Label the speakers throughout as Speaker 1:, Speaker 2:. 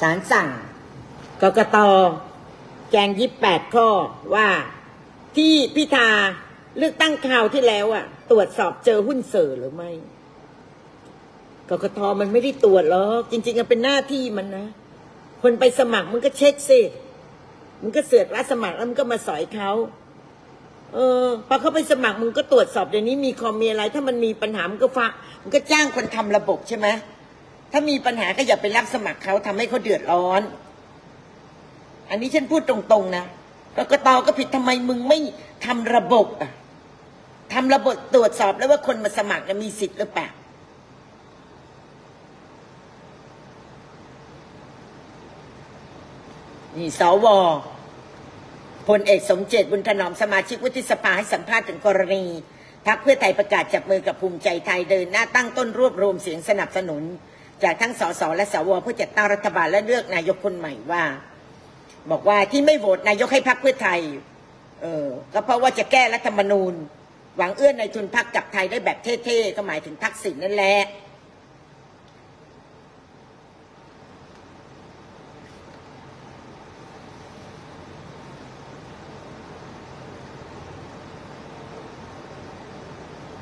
Speaker 1: ศาลสั่งกกตแจงยี่แปดข้อว่าที่พิธาเลือกตั้งคราวที่แล้วอะตรวจสอบเจอหุ้นเสื่อหรือไม่กกตมันไม่ได้ตรวจหรอกจริงๆมันเป็นหน้าที่มันนะคนไปสมัครมันก็เช็คสิมันก็เสือกรับสมัครแล้วมันก็มาสอยเขาเออพอเขาไปสมัครมึงก็ตรวจสอบเดี๋ยวนี้มีคอมมีอะไร ถ้ามันมีปัญหามันก็ฟ้ามันก็จ้างคนทำระบบใช่ไหม ถ้ามีปัญหาก็อย่าไปรับสมัครเขาทำให้เขาเดือดร้อน อันนี้ฉันพูดตรงๆนะกกตก็ผิดทำไมมึงไม่ทำระบบอะทำระบบตรวจสอบแล้วว่าคนมาสมัครมีสิทธิ์หรือเปล่านี่สวพลเอกสมเจตบุญถนอมสมาชิกวุฒิสภาให้สัมภาษณ์ถึงกรณีพักเพื่อไทยประกาศจับมือกับภูมิใจไทยเดินหน้าตั้งต้นรวบรวมเสียงสนับสนุน จากทั้งสสและสวเพื่อจัดตั้งรัฐบาลและเลือกนายกคนใหม่ว่า บอกว่าที่ไม่โหวตนายกให้พักเพื่อไทย เออก็เพราะว่าจะแก้รัฐธรรมนูญ หวังเอื้อนในทุนพักกับไทยได้แบบเท่ๆก็หมายถึงทักษิณนั่นแหละ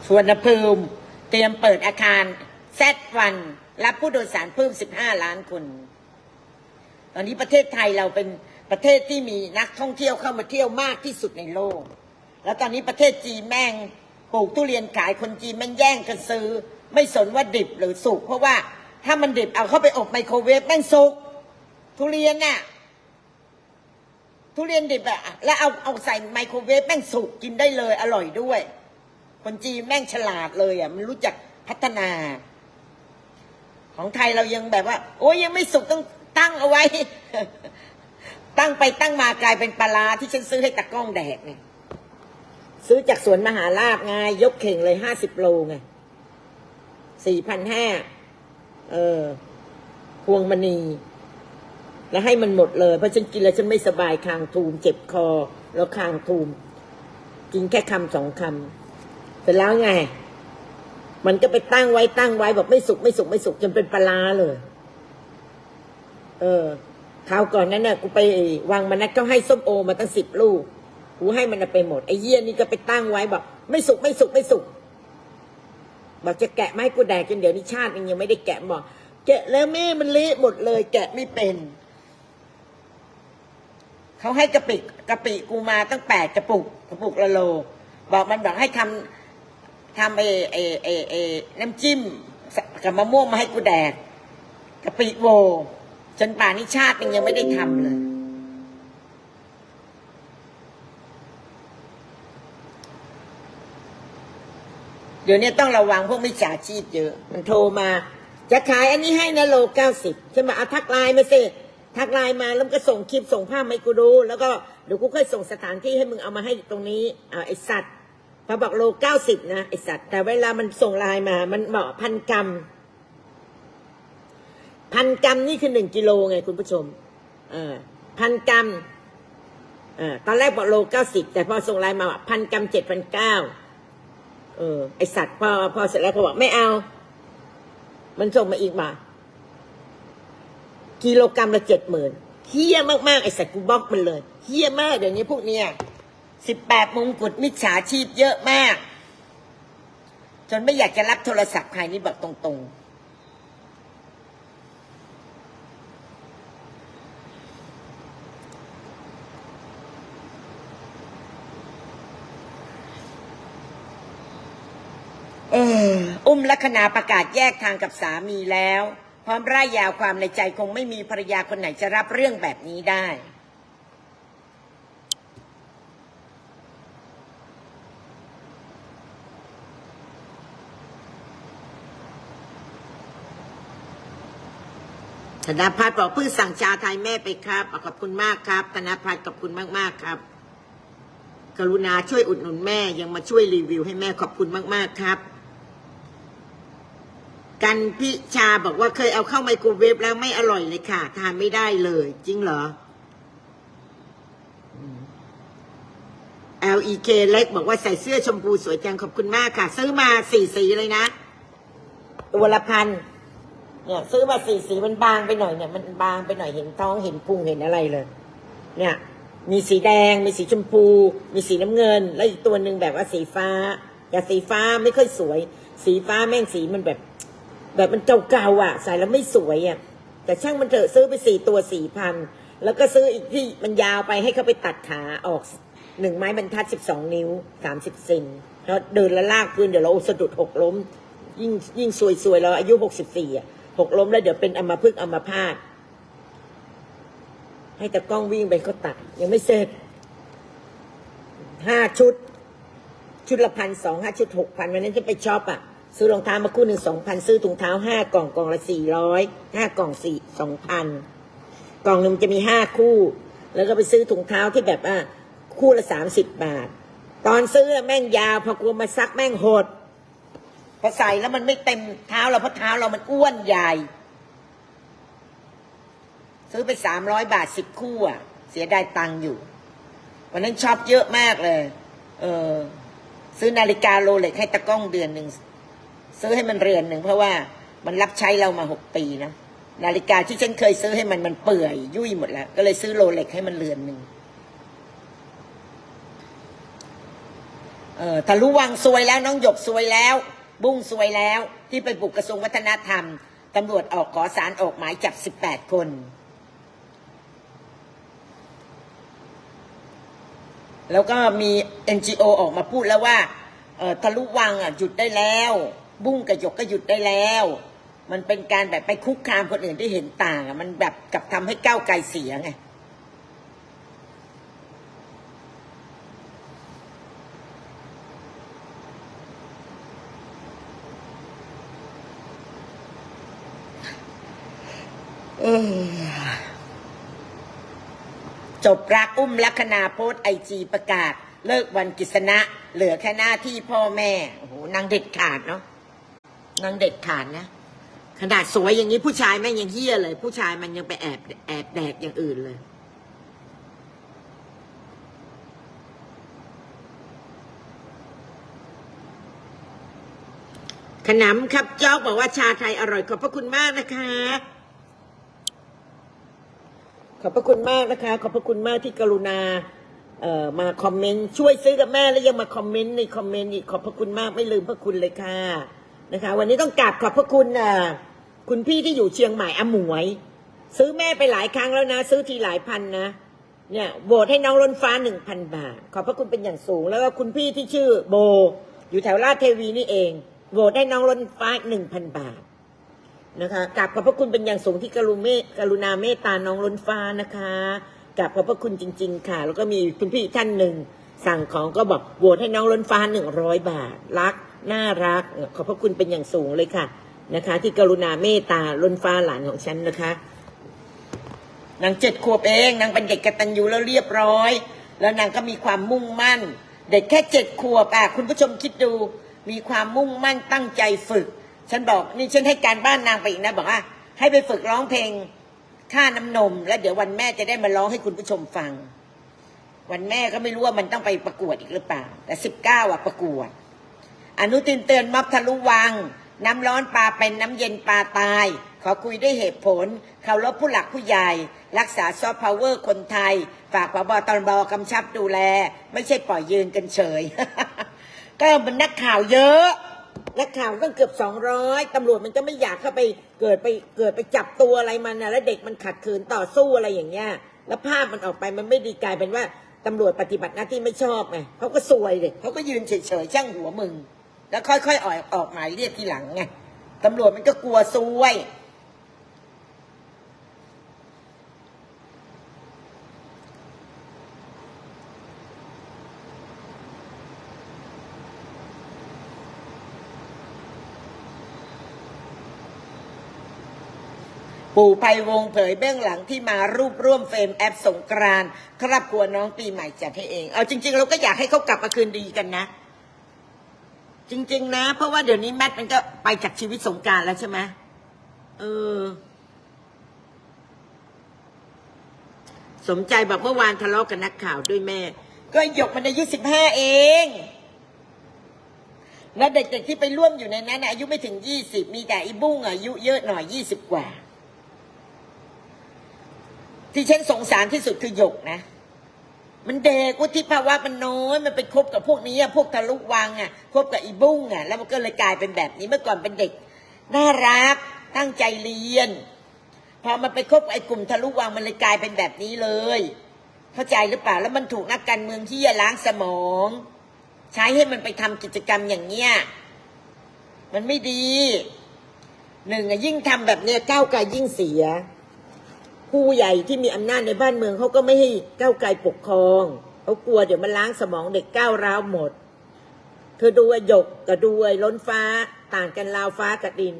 Speaker 1: สวนภูมิเตรียมเปิดอาคารแซดวัน รับผู้โดยสารเพิ่ม 15 ล้านคน ตอนนี้ประเทศไทยเราเป็นประเทศที่มีนักท่องเที่ยวเข้ามาเที่ยวมากที่สุดในโลก แล้วตอนนี้ประเทศจีนแม่งปลูกทุเรียนขายคนจีนแม่งแย่งกันซื้อ ไม่สนว่าดิบหรือสุกเพราะว่าถ้ามันดิบเอาเข้าไปอบไมโครเวฟแม่งสุกทุเรียนน่ะทุเรียนดิบอะแล้วเอาเอาใส่ไมโครเวฟแม่งสุกกินได้เลยอร่อยด้วย คนจีนแม่งฉลาดเลยอะมันรู้จักพัฒนา ของไทยเรายังแบบว่า โอ้ยยังไม่สุกต้องตั้งเอาไว้ ตั้งไปตั้งมากลายเป็นปลาที่ฉันซื้อให้ตะก้องแดกไงซื้อจากสวนมหาลาบไงยกเข่งเลยห้าสิบโลไงสี่พันห้าเออพวงมณี แล้วให้มันหมดเลย เพราะฉันกินแล้วฉันไม่สบายคางทูมเจ็บคอ แล้วคางทูม กินแค่คำสองคำเสร็จแล้วไง มันก็ไปตั้งไว้ตั้งไว้บอกไม่สุกไม่สุกไม่สุกจนเป็นปลาเลย เออคราวก่อนนั้นน่ะกูไปวางมันนัดก็ให้ส้มโอมาตั้งสิบลูกกูให้มันไปหมดไอ้เยี่ยนี่ก็ไปตั้งไว้บอกไม่สุกไม่สุกไม่สุกบอกจะแกะไมาให้กูแดกจนเดี๋ยวนี้ชาติยังไม่ได้แกะบอกแกะแล้วแม่มันเละหมดเลย แกะไม่เป็นเขาให้กะปิกะปิกูมาตั้งแปดกระปุกกระปุกละโล บอกมันบอกให้ทำ ทำเอเอเอเอน้ำจิ้มกับมะม่วงมาให้กูแดกกะปิโว จนป่านนี้ชาติยังไม่ได้ทำเลย เดี๋ยวนี้ต้องระวังพวกมิจฉาชีพเยอะ มันโทรมา จะขายอันนี้ให้นะโลเก้าสิบใช่ไหมเอาทักไลน์มาสิทักไลน์มาแล้วก็ส่งคลิปส่งภาพมาให้กูดู แล้วก็เดี๋ยวกูค่อยส่งสถานที่ให้มึงเอามาให้ตรงนี้อ่าไอสัตว์ พอบอกโลเก้าสิบนะไอสัตว์ แต่เวลามันส่งลน์มา มันบอกพันกรัม พันกรัมนี่คือหนึ่งกิโลไงคุณผู้ชม เออพันกรัมเออตอนแรกบอกโลเก้าสิบแต่พอส่งไลน์มาว่าพันกรัมเจ็ดพันเก้าเออ ไอสัตว์พอพอเสร็จแล้วก็บอกไม่เอา มันส่งมาอีกมา กิโลกรัมละเจ็ดหมื่นเฮี้ยมากๆ ไอสัตว์กูบล็อกมันเลยเฮี้ยมากเดี๋ยวนี้พวกเนี้ย สิบแปดมงกุฎมิจฉาชีพเยอะมาก จนไม่อยากจะรับโทรศัพท์ใครนี่บอกตรงๆเอออุ้มลัคนาประกาศแยกทางกับสามีแล้ว พร้อมร่ายยาวความในใจคงไม่มีภรรยาคนไหนจะรับเรื่องแบบนี้ได้ ธนพัฒน์บอกเพิ่งสั่งชาไทยแม่ไปครับขอบคุณมากครับธนพัฒน์ขอบคุณมากๆครับ กรุณาช่วยอุดหนุนแม่ยังมาช่วยรีวิวให้แม่ขอบคุณมาก ๆ ครับ กันพิชาบอกว่าเคยเอาเข้าไมโครเวฟแล้วไม่อร่อยเลยค่ะ ทานไม่ได้เลย จริงเหรอ LEK เล็กบอกว่าใส่เสื้อชมพูสวยจังขอบคุณมากค่ะ ซื้อมาสี่สีเลยนะ ตัวละพัน เนี่ย ซื้อมาสีสีมันบางไปหน่อยเนี่ย มันบางไปหน่อยเห็นท้องเห็นพุงเห็นอะไรเลย เนี่ย มีสีแดง มีสีชมพู มีสีน้ำเงิน แล้วอีกตัวหนึ่งแบบว่าสีฟ้า แต่สีฟ้าไม่ค่อยสวย สีฟ้าแม่งสีมันแบบ แบบมันเก่าๆอะ ใส่แล้วไม่สวยอะแต่ช่างมันเถอะซื้อไปสี่ตัวสี่พันแล้วก็ซื้ออีกที่มันยาวไปให้เขาไปตัดขาออกหนึ่งไม้บรรทัดสิบสองนิ้วสามสิบเซนแล้วเดินแล้วลากพื้นเดี๋ยวเราสะดุดหกล้ม ยิ่งยิ่งซวยๆเราอายุหกสิบสี่อะ หกล้มแล้วเดี๋ยวเป็นอัมพฤกอัมพาตให้ตะกล้องวิ่งไปเขาตัด ยังไม่เสร็จห้าชุด ชุดละพันสองห้าชุดหกพันวันนั้นจะไปช็อปอะ ซื้อรองเท้ามาคู่หนึ่งสองพันซื้อถุงเท้าห้ากล่องกล่องละสี่ร้อยห้ากล่องสี่สองพันกล่องหนึ่งมันจะมีห้าคู่ แล้วก็ไปซื้อถุงเท้าที่แบบว่าคู่ละสามสิบบาท ตอนซื้อแม่งยาวพอกลัวมาซักแม่งหด อใส่แล้วมันไม่เต็มเท้าเราเพราะเท้าเรามันอ้วนใหญ่ ซื้อไปสามร้อยบาทสิบคู่อะ เสียดายตังค์อยู่ วันนั้นชอปเยอะมากเลย เออ ซื้อนาฬิกาโรเล็กให้ตะก้องเดือนหนึ่ง ซื้อให้มันเรือนหนึ่งเพราะว่ามันรับใช้เรามาหกปีนะนาฬิกาที่ฉันเคยซื้อให้มันมันเปื่อยยุ่ยหมดแล้ว ก็เลยซื้อโรเล็กให้มันเรือนหนึ่งเออทะลุวังซวยแล้วน้องหยกซวยแล้ว บุ้งซวยแล้วที่ไปบุกกระทรวงวัฒนธรรมตำรวจออกขอสารออกหมายจับสิบแปดคน แล้วก็มี NGO ออกมาพูดแล้วว่าทะลุวังอะหยุดได้แล้ว บุ้งกับหยกก็หยุดได้แล้ว มันเป็นการแบบไปคุกคามคนอื่นที่เห็นต่างอะมันแบบกับทำให้ก้าวไกลเสียไง จบรักอุ้มลัคนาโพสไอจีประกาศ เลิกวันกิษณะ เหลือแค่หน้าที่พ่อแม่ โอ้โหนางเด็ดขาดเนาะนางเด็ดขาดนะ ขนาดสวยอย่างนี้ผู้ชายแม่งยังเฮี้ยเลย ผู้ชายมันยังไปแอบแอบแดกอย่างอื่นเลยขนำครับจอกบอกว่าชาไทยอร่อยขอบพระคุณมากนะคะ ขอบพระคุณมากนะคะ ขอบพระคุณมากที่กรุณาเอ่อมาคอมเมนต์ช่วยซื้อกับแม่แล้วยังมาคอมเมนต์ในคอมเมนต์อีกขอบพระคุณมากไม่ลืมพระคุณเลยค่ะนะคะ วันนี้ต้องกราบขอบพระคุณอะคุณพี่ที่อยู่เชียงใหม่อหมวย ซื้อแม่ไปหลายครั้งแล้วนะ ซื้อทีหลายพันนะเนี่ยโหวตให้น้องล้นฟ้าหนึ่งพันบาท ขอบพระคุณเป็นอย่างสูง แล้วก็คุณพี่ที่ชื่อโบ อยู่แถวลาดเทวีนี่เองโหวตให้น้องล้นฟ้าหนึ่งพันบาท นะคะกราบขอบพระคุณเป็นอย่างสูงที่กรุเมกรุณาเมตตาน้องล้นฟ้านะคะกราบขอบพระคุณจริง ๆ ค่ะ แล้วก็มีคุณพี่ท่านหนึ่ง สั่งของก็บอกโหวตให้น้องล้นฟ้าหนึ่งร้อยบาท รัก น่ารัก ขอบพระคุณเป็นอย่างสูงเลยค่ะนะคะ ที่กรุณาเมตตาล้นฟ้าหลานของฉันนะคะนางเจ็ดขวบเองนางเป็นเด็กกตัญญูแล้วเรียบร้อย แล้วนางก็มีความมุ่งมั่น เด็กแค่เจ็ดขวบอะคุณผู้ชมคิดดู มีความมุ่งมั่นตั้งใจฝึก ฉันบอกนี่ฉันให้การบ้านนางไปอีกนะ บอกว่า ให้ไปฝึกร้องเพลงค่าน้ำนม แล้วเดี๋ยววันแม่จะได้มาร้องให้คุณผู้ชมฟัง วันแม่ก็ไม่รู้ว่ามันต้องไปประกวดอีกหรือเปล่า แต่สิบเก้าอะประกวด อนุทินเตือนม็อบทะลุวัง น้ำร้อนปลาเป็นน้ำเย็นปลาตาย ขอคุยด้วยเหตุผลเคารพผู้หลักผู้ใหญ่ รักษาซอฟต์พาวเวอร์คนไทย ฝากพบตรบกำชับดูแล ไม่ใช่ปล่อยยืนกันเฉย ก็มันนักข่าวเยอะ นักข่าวต้องเกือบสองร้อยตำรวจมันก็ไม่อยากเข้าไปเกิดไปเกิดไปจับตัวอะไรมันนะแล้วเด็กมันขัดขืนต่อสู้อะไรอย่างเงี้ยแล้วภาพมันออกไปมันไม่ดีกลายเป็นว่าตำรวจปฏิบัติหน้าที่ไม่ชอบไงเขาก็ซวยเลยเขาก็ยืนเฉยๆช่างหัวมึง แล้วค่อยๆออกออกหมายเรียกทีหลังไงตำรวจมันก็กลัวซวย ปู่ภัยวงเผยเบื้องหลังที่มารูปร่วมเฟรมแอปสงกรานครอบครัวน้องปีใหม่จัดให้เอง เอาจริง ๆ เราก็อยากให้เขากลับมาคืนดีกันนะ จริง ๆ นะ เพราะว่าเดี๋ยวนี้แมทมันก็ไปจากชีวิตสงกรารแล้วใช่ไหมเออ สมใจบอกเมื่อวานทะเลาะกับนักข่าวด้วยแม่ ก็หยกมันอายุสิบห้าเองแล้วเด็กๆที่ไปร่วมอยู่ในนั้นอายุไม่ถึงยี่สิบมีแต่อีบุ้งอายุเยอะหน่อยยี่สิบกว่า ที่ฉันสงสารที่สุดคือหยกนะ มันเด็กวุฒิภาวะมันน้อยมันไปคบกับพวกนี้อะพวกทะลุวังอะคบกับอีบุ้งอะแล้วมันก็เลยกลายเป็นแบบนี้เมื่อก่อนเป็นเด็ก น่ารักตั้งใจเรียนพอมันไปคบไอ้กลุ่มทะลุวังมันเลยกลายเป็นแบบนี้เลย เข้าใจหรือเปล่าแล้วมันถูกนักการเมืองที่จะล้างสมอง ใช้ให้มันไปทำกิจกรรมอย่างเนี้ยมันไม่ดีหนึ่งอะยิ่งทำแบบเนี้ยก้าวไกลยิ่งเสีย ผู้ใหญ่ที่มีอำนาจในบ้านเมืองเขาก็ไม่ให้ก้าวไกลปกครองเขากลัวเดี๋ยวมันล้างสมองเด็กก้าวร้าวหมด เธอดูไอ้หยกกับดูไอ้ล้นฟ้าต่างกันราวฟ้ากับดิน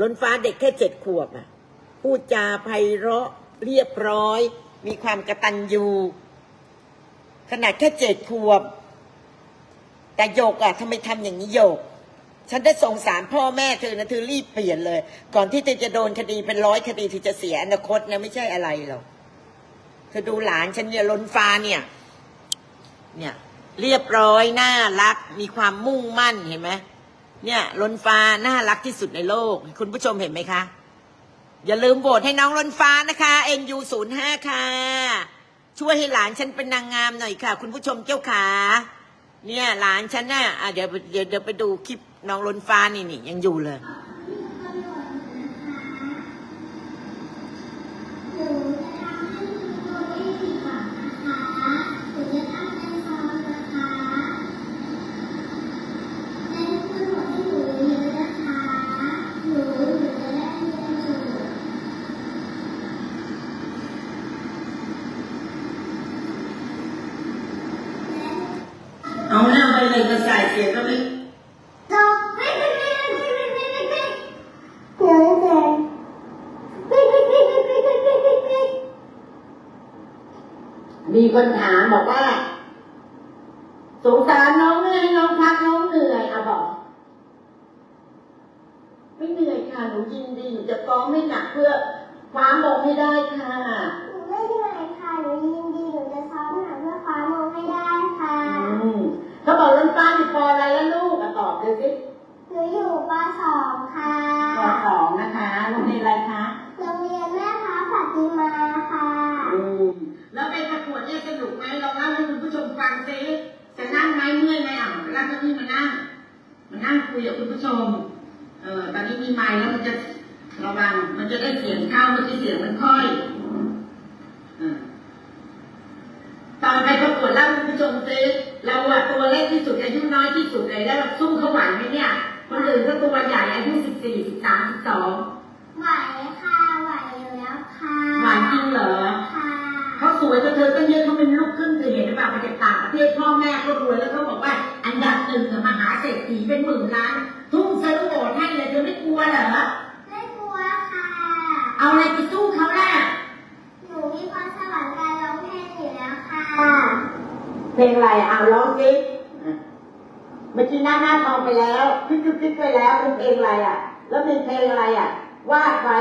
Speaker 1: ล้นฟ้าเด็กแค่เจ็ดขวบอะพูดจาไพเราะเรียบร้อย มีความกระตันยูขนาดแค่เจ็ดขวบ แต่โยกอะทำไมทำอย่างนี้โยก ฉันได้สงสารพ่อแม่เธอนะเธอรีบเปลี่ยนเลย ก่อนที่เธอจะโดนคดีเป็นร้อยคดีเธอจะเสียอนาคตนะไม่ใช่อะไรหรอกเธอดูหลานฉันเนี่ยล้นฟ้าเนี่ย เนี่ย เรียบร้อยน่ารัก มีความมุ่งมั่นเห็นไหมเนี่ยล้นฟ้าน่ารักที่สุดในโลก คุณผู้ชมเห็นไหมคะ อย่าลืมโหวตให้น้องล้นฟ้านะคะ NU 0 5ค่ะ ช่วยให้หลานฉันเป็นนางงามหน่อยค่ะ คุณผู้ชมเจ้าขาเนี่ยหลานฉันน่ะอะเดี๋ยวเดี๋ยวเดี๋ยวไปดูคลิป
Speaker 2: น้อง
Speaker 1: ล้นฟ้า
Speaker 2: นี่
Speaker 1: นี่ยั
Speaker 2: ง
Speaker 1: อยู่เลย ไหมอะแล้วก็นี่มานั่งมานั่งคุยกับคุณผู้ชม เออตอนนี้มีไมค์แล้วมันจะระวัง มันจะได้เสียงเข้าเมื่อกี้เสียงมันค่อยเออตอนไปประกวดเล่าให้คุณผู้ชมสิเราอะตัวเล็กที่สุดอายุน้อยที่สุดเลยแล้วเราสู้เขาไหวไหมเนี่ยคนอื่นก็ตัวใหญ่อายุสิบสี่สิบสามสิบสอง
Speaker 2: ไหวค่ะไหวอยู่แล้วค่ะ
Speaker 1: ไหวจริงเหรอ
Speaker 2: ค่ะ
Speaker 1: เขาส วยกว่าเธอตั้งเยอะเขาเป็นลูกครึ่งเธอเห็นหรือเปล่ามาจากต่างประเทศพ่อแม่ก็รวยแล้วเขาบอกว่า อันดับหนึ่งกับมหาเศรษฐีเป็นหมื่นล้าน ทุ่มซื้อโบสถ์ให้เลยเธอไม่กลัวเหรอ
Speaker 2: ไม่กลัวค่ะ
Speaker 1: เอาอะไรไปสู้เขาล่ะ
Speaker 2: หนูมีพรสวรรค์การร้องเพลงอยู่แล้วค่ะ
Speaker 1: เพลงอะไรเอาร้องสิเมื่อกี้หน้าหน้าทองไปแล้วพลิกพลิกไปแล้วเป็นเพลงอะไรอะ แล้วมีเพลงอะไรอะวาดไว้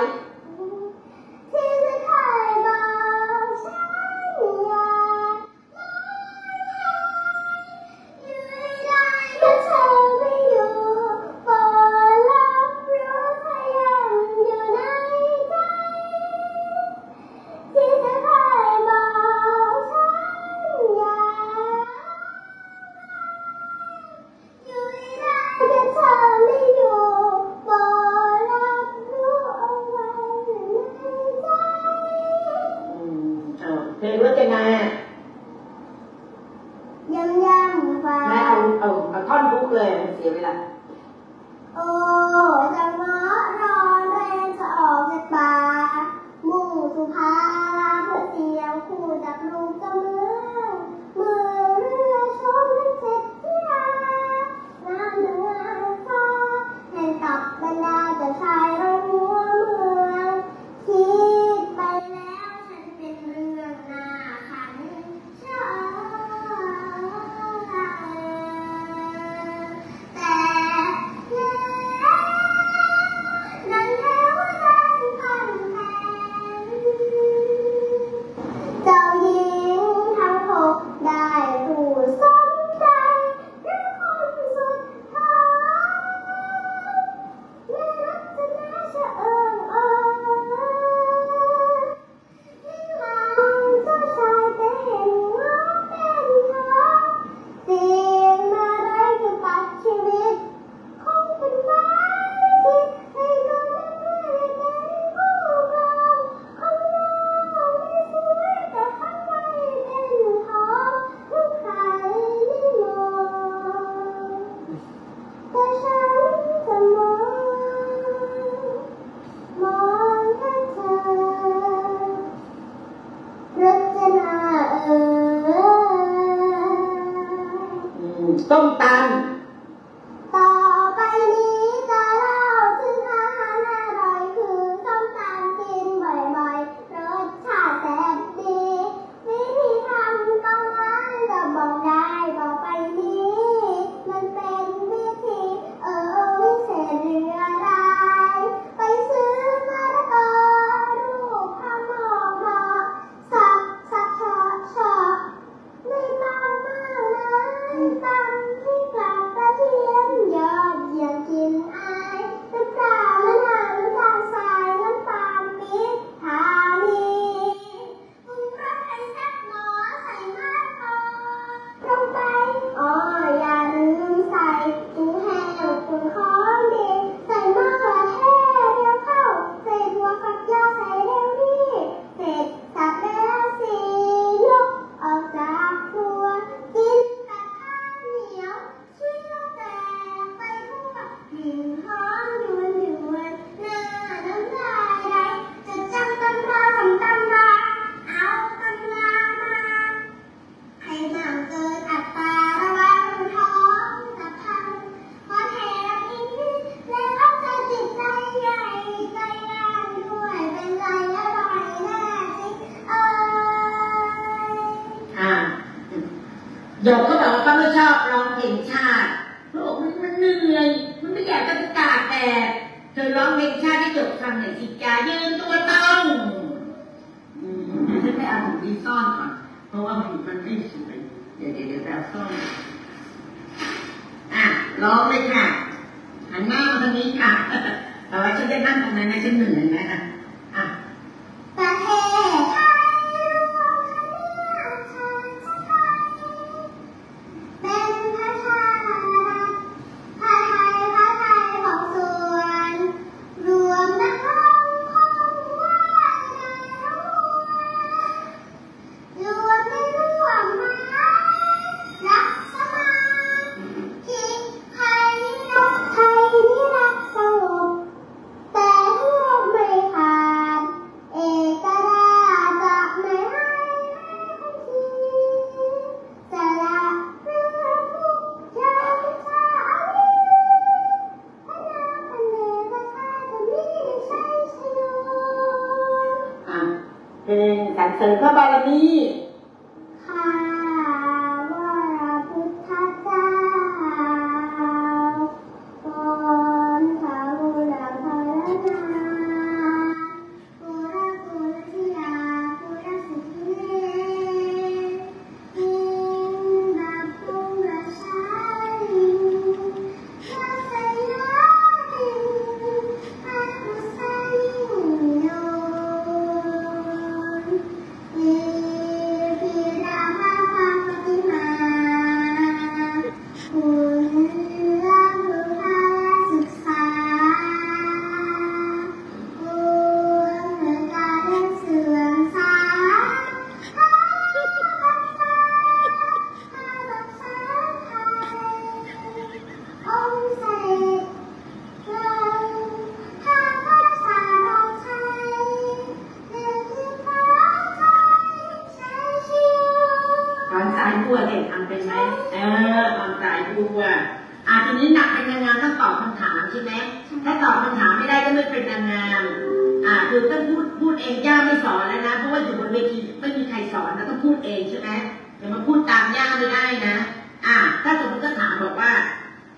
Speaker 2: ตาม
Speaker 1: ย่าไม่ได้นะ อ่าถ้าสมมติก็ถามบอกว่า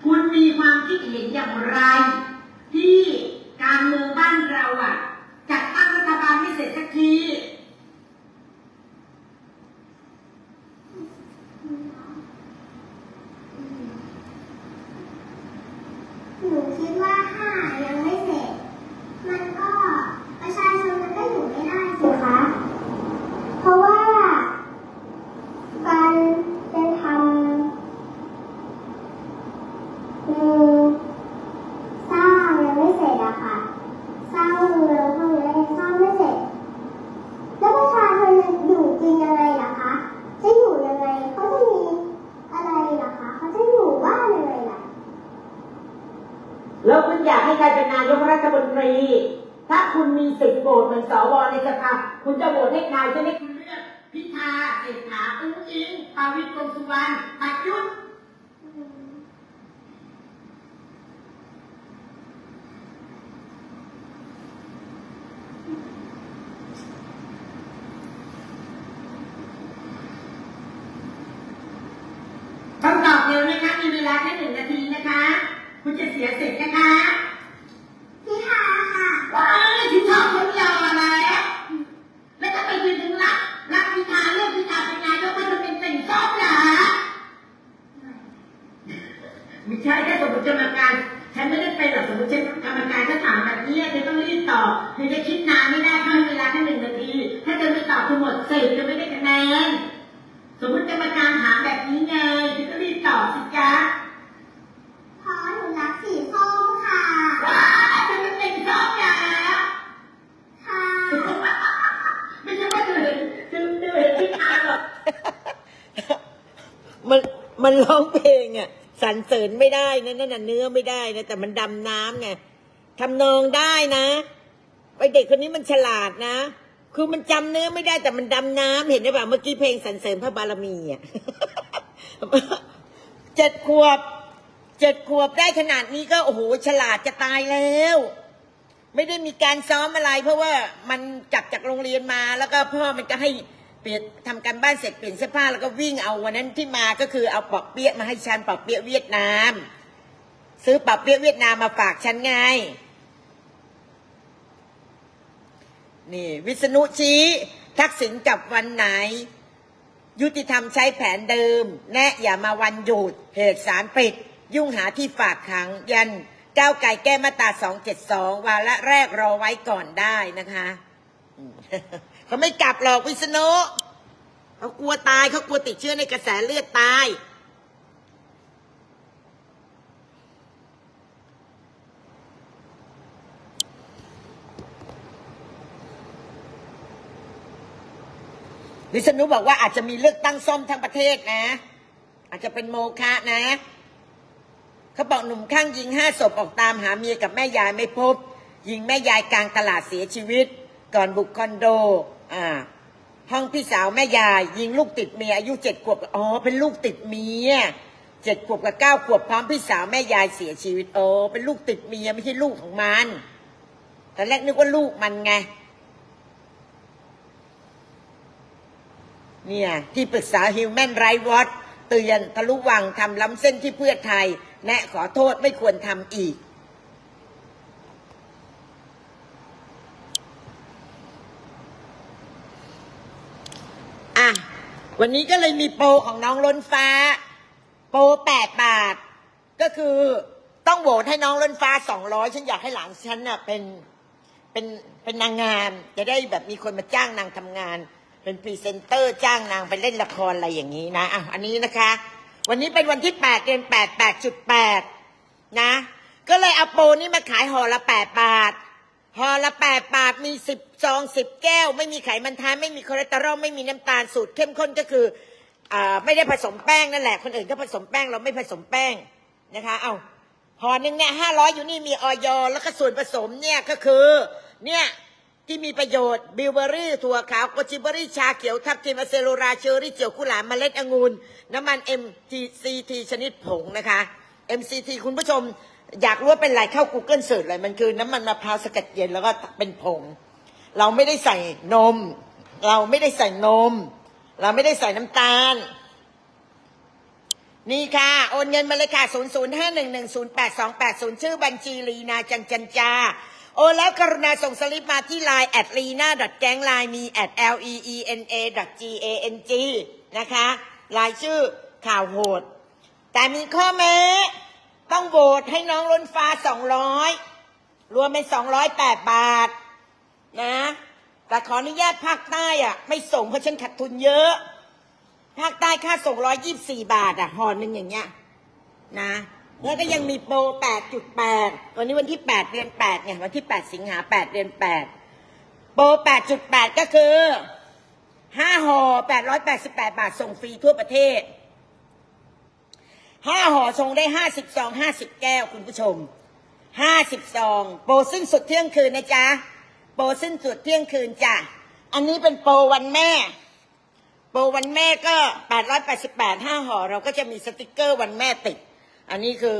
Speaker 1: คุณมีความคิดเห็นอย่างไร ที่การเมืองบ้านเราอะจัดตั้งรัฐบาลไม่เสร็จสักที
Speaker 2: หนูคิดว่าถ้ายังไม่เสร็จ มันก็ประชาชนมันก็อยู่ไม่ได้สิคะ เพราะว่า การจะทำหนึ่งสร้างยังไม่เสร็จอะค่ะ สร้างเมืองพวกนี้ยังสร้างไม่เสร็จ แล้วประชาชนจะอยู่กินยังไงล่ะคะ จะอยู่ยังไง เขาจะมีอะไรล่ะคะ เขาจะอยู่บ้านยังไงล่ะ
Speaker 1: แล้วคุณอยากให้ใครเป็นนายกรัฐมนตรี ถ้าคุณมีสิทธิ์โหวตเหมือนสวในสภาคุณจะโหวตให้ใครจะไม่คุณเลือกพิธาเศรษฐาอุ้งอิงปาวิตรวงสุวรรณประยุทธ์ ต้องตอบเร็วนะคะ มีเวลาแค่หนึ่งนาทีนะคะ คุณจะเสียเสร็จนะคะ
Speaker 2: พี่ฮาค่ะ
Speaker 1: ว้ายที่ชอบคนยาวอะไรอะแล้วก็ไปยืนถึงรักรักพิธาเลือกพิธาเป็นนายกมันจะเป็นติ่งซอบเหรอไม่ใช่แค่สมมติกรรมการ ฉันไม่ได้เป็นหรอกสมมติฉันกรรมการก็ถามแบบนี้เธอต้องรีบตอบเธอจะคิดนานไม่ได้ให้เวลาแค่หนึ่งนาที ถ้าเธอไม่ตอบเธอหมด สิทธิ์จะไม่ได้คะแนน สมมติกรรมการถามแบบนี้ไงเธอก็รีบตอบสิจ๊ะ
Speaker 2: เพราะหนูรักสีส้มค่ะ
Speaker 1: ว้ายเธอเป็นติ่งซอบเหรอ
Speaker 2: ค่ะ
Speaker 1: ไม่ใช่ว่าเธอเห็นเธอเธอเห็นพิธาหรอกมันมันร้องเพลงอะสรรเสริญไม่ได้นะนั่นน่ะเนื้อไม่ได้นะแต่มันดำน้ำไงทำนองได้นะไอเด็กคนนี้มันฉลาดนะ คือมันจำเนื้อไม่ได้แต่มันดำน้ำเห็นไหมป่ะเมื่อกี้เพลงสรรเสริญพระบารมีอะเจ็ดขวบเจ็ดขวบได้ขนาดนี้ก็โอ้โหฉลาดจะตายแล้ว ไม่ได้มีการซ้อมอะไร เพราะว่ามันจับจากโรงเรียนมาแล้วก็พ่อมันก็ให้เปลี่ยนทำการบ้านเสร็จเปลี่ยนเสื้อผ้าแล้วก็วิ่งเอาวันนั้นที่มาก็คือเอาปอกเปี๊ยะมาให้ฉันปอกเปี๊ยะเวียดนาม ซื้อปอกเปี๊ยะเวียดนามมาฝากฉันไง นี่ วิษณุชี้ ทักษิณกลับวันไหน ยุติธรรมใช้แผนเดิม แนะอย่ามาวันหยุดเหตุสารปิด ยุ่งหาที่ฝากขัง ยันก้าวไก่แก้มาตรา272 วาระแรกรอไว้ก่อนได้นะคะเขาไม่กลับหรอกวิษณุเขากลัวตายเขากลัวติดเชื้อในกระแสเลือดตาย วิษณุบอกว่าอาจจะมีเลือกตั้งซ่อมทั้งประเทศนะ อาจจะเป็นโมฆะนะเขาบอกหนุ่มข้างยิงห้าศพออกตามหาเมียกับแม่ยายไม่พบ ยิงแม่ยายกลางตลาดเสียชีวิต ก่อนบุกคอนโด อ่า ห้องพี่สาวแม่ยาย ยิงลูกติดเมียอายุเจ็ดขวบอ๋อเป็นลูกติดเมียเจ็ดขวบกับเก้าขวบพร้อมพี่สาวแม่ยายเสียชีวิตโอ้เป็นลูกติดเมียไม่ใช่ลูกของมันแต่แรกนึกว่าลูกมันไง เนี่ยที่ปรึกษา Human Rights Watch เตือนทะลุวังทำล้ำเส้นที่เพื่อไทย แนะขอโทษไม่ควรทำอีก อะ วันนี้ก็เลยมีโปรของน้องล้นฟ้า โปรแปดบาท ก็คือต้องโหวตให้น้องล้นฟ้าสองร้อยฉันอยากให้หลานฉันน่ะเป็นเป็นเป็นนางงาม จะได้แบบมีคนมาจ้างนางทำงาน เป็นพรีเซนเตอร์จ้างนางไปเล่นละครอะไรอย่างนี้นะอะอันนี้นะคะ วันนี้เป็นวันที่แปดเดือนแปดแปดจุดแปดนะ ก็เลยเอาโปรนี้มาขายห่อละแปดบาทห่อละแปดบาทมีสิบซองสิบแก้ว ไม่มีไขมันทานไม่มีคอเลสเตอรอลไม่มีน้ำตาลสูตรเข้มข้นก็คืออ่าไม่ได้ผสมแป้งนั่นแหละ คนอื่นก็ผสมแป้งเราไม่ผสมแป้งนะคะ เอาห่อหนึ่งเนี่ยห้าร้อยอยู่นี่มีออยแล้วก็ส่วนผสมเนี่ยก็คือเนี่ย ที่มีประโยชน์บิวเบอรี่ถั่วขาวโกจิเบอรี่ชาเขียวทับทิมอเซโลราเชอรี่เจียวกุหลาบเมล็ดองุ่นน้ำมัน MCT ชนิดผงนะคะ MCT คุณผู้ชมอยากรู้ว่าเป็นไรเข้า Google เสิร์ชเลยมันคือน้ำมันมะพร้าวสกัดเย็นแล้วก็เป็นผง เราไม่ได้ใส่นม เราไม่ได้ใส่นม เราไม่ได้ใส่น้ำตาล นี่ค่ะ โอนเงินมาเลยค่ะ 0 0 5 1 1 0 8 2 8 0 ชื่อบัญชีลีนาจันจันจา โอนแล้วกรุณาส่งสลิปมาที่ line at lena gang line มี at l e e n a g a n g นะคะรายชื่อข่าวโหด แต่มีข้อแม้ ต้องโหวตให้น้องล้นฟ้า 200 รวมเป็น 208 บาท นะ แต่ขออนุญาตภาคใต้อะไม่ส่งเพราะฉันขาดทุนเยอะ ภาคใต้ค่าส่งร้อยยี่สี่บาทอะห่อหนึ่งอย่างเงี้ยนะ แล้วก็ยังมีโปรแปดจุดแปดวันนี้วันที่แปดเดือนแปดไงวันที่แปดสิงหาแปดเดือนแปดโปรแปดจุดแปดก็คือห้าห่อแปดร้อยแปดสิบแปดบาท ส่งฟรีทั่วประเทศห้าห่อส่งได้ห้าสิบซองห้าสิบแก้วคุณผู้ชมห้าสิบซองโปรสิ้นสุดเที่ยงคืนนะจ๊ะ โปรสิ้นสุดเที่ยงคืนจ้ะ อันนี้เป็นโปรวันแม่โปรวันแม่ก็ 888 5ห่อ เราก็จะมีสติกเกอร์วันแม่ติด อันนี้คือ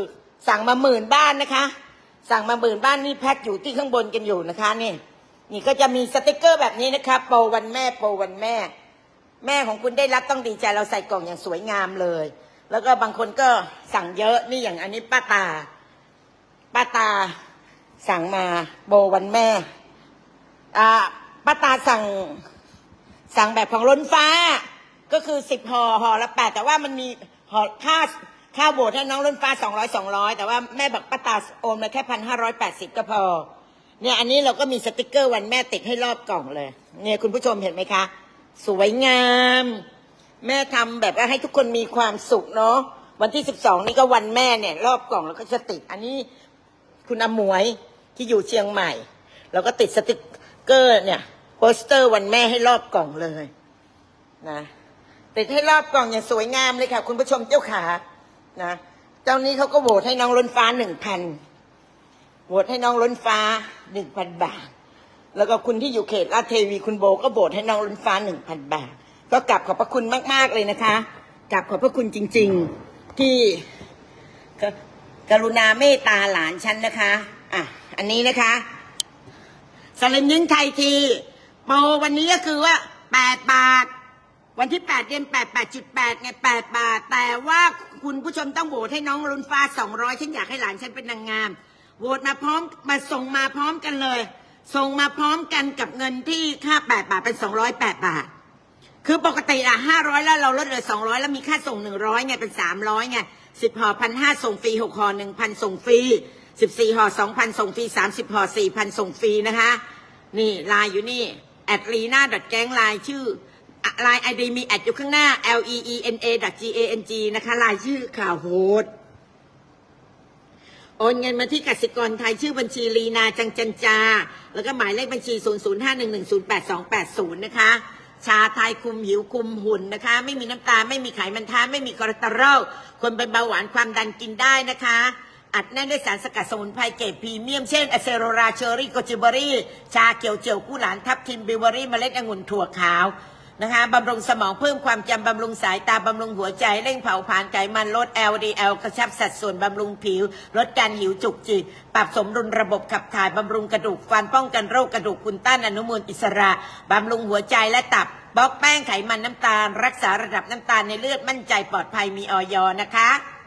Speaker 1: สั่งมาหมื่นบ้านนะคะ สั่งมาหมื่นบ้านนี่แพ็คอยู่ที่ข้างบนกันอยู่นะคะนี่ นี่ก็จะมีสติกเกอร์แบบนี้นะคะโปรวันแม่โปรวันแม่ แม่ของคุณได้รับต้องดีใจเราใส่กล่องอย่างสวยงามเลย แล้วก็บางคนก็สั่งเยอะนี่อย่างอันนี้ป้าตา ป้าตาสั่งมาโบวันแม่อ่าป้าตาสั่งสั่งแบบของล้นฟ้า ก็คือสิบห่อห่อละแปดแต่ว่ามันมีห่อค่า ค่าโหวตให้น้องล้นฟ้าสองร้อยสองร้อยแต่ว่าแม่บอกป้าตาโอนมาแค่พันห้าร้อยแปดสิบก็พอ เนี่ยอันนี้เราก็มีสติกเกอร์วันแม่ติดให้รอบกล่องเลย เนี่ยคุณผู้ชมเห็นไหมคะ สวยงาม แม่ทำแบบว่าให้ทุกคนมีความสุขเนาะวันที่สิบสองนี่ก็วันแม่เนี่ย รอบกล่องแล้วก็จะติด อันนี้คุณอมวยที่อยู่เชียงใหม่ เราก็ติดสติกเกอร์เนี่ยโปสเตอร์วันแม่ให้รอบกล่องเลยนะติดให้รอบกล่องอย่างสวยงามเลยค่ะ คุณผู้ชมเจ้าขา นะเจ้านี้เขาก็โหวตให้น้องล้นฟ้าหนึ่งพันโหวตให้น้องล้นฟ้าหนึ่งพันบาท แล้วก็คุณที่อยู่เขตลาดเทวีคุณโบก็โหวตให้น้องล้นฟ้าหนึ่งพันบาท ก็กลับขอบพระคุณมาก ๆ เลยนะคะกลับขอบพระคุณจริง ๆที่กกรุณาเมตตาหลานฉันนะคะอะอันนี้นะคะสลิมยิงไทยทีโปรวันนี้ก็คือว่าแปดบาท วันที่8เดือน8 8.8ไง8บาท แต่ว่า คุณผู้ชมต้องโหวตให้น้องรุนฟ้า200ฉันอยากให้หลานฉันเป็นนางงามโหวตมาพร้อมมาส่งมาพร้อมกันเลย ส่งมาพร้อมกันกับเงินที่ค่า8บาทเป็น208บาท คือปกติอะ500แล้วเราลดเหลือ200แล้วมีค่าส่ง100ไงเป็น300ไง10ห่อ1,500ส่งฟรี6ห่อ1,000ส่งฟรี14ห่อ2,000ส่งฟรี30ห่อ4,000ส่งฟรีนะคะ นี่ไลน์อยู่นี่แอดลีน่าดแก๊งไลน์ชื่อ ลน์ไอดีมีแอดอยู่ข้างหน้า l e e n a g a n g นะคะลน์ชื่อข่าวโหดโอนเงินมาที่กสิกรไทยชื่อบัญชีลีนาจังจันจา แล้วก็หมายเลขบัญชี 0051108280 นะคะ ชาไทยคุมหิวคุมหุ่นนะคะ ไม่มีน้ำตาลไม่มีไขมันท้าไม่มีคอเลสเตอรอลคนเป็นเบาหวานความดันกินได้นะคะ อัดแน่นด้วยสารสกัดสมุนไพรเกรดพรีเมียมเช่นอะเซโรราเชอรี่โกจิเบอรี่ ชาเขียวเจียวกู้หลานทับทิมบิวเบอรี่เมล็ดองุ่นถั่วขาว นะคะบำรุงสมองเพิ่มความจำบำรุงสายตาบำรุงหัวใจเร่งเผาผลาญไขมันลด LDL กระชับสัดส่วนบำรุงผิว ลดการหิวจุกจิกปรับสมดุลระบบขับถ่ายบำรุงกระดูกฟันป้องกันโรคกระดูกคุณต้านอนุมูลอิสระบำรุงหัวใจและตับบล็อกแป้งไขมันน้ำตาล รักษาระดับน้ำตาลในเลือดมั่นใจปลอดภัยมีออยนะคะ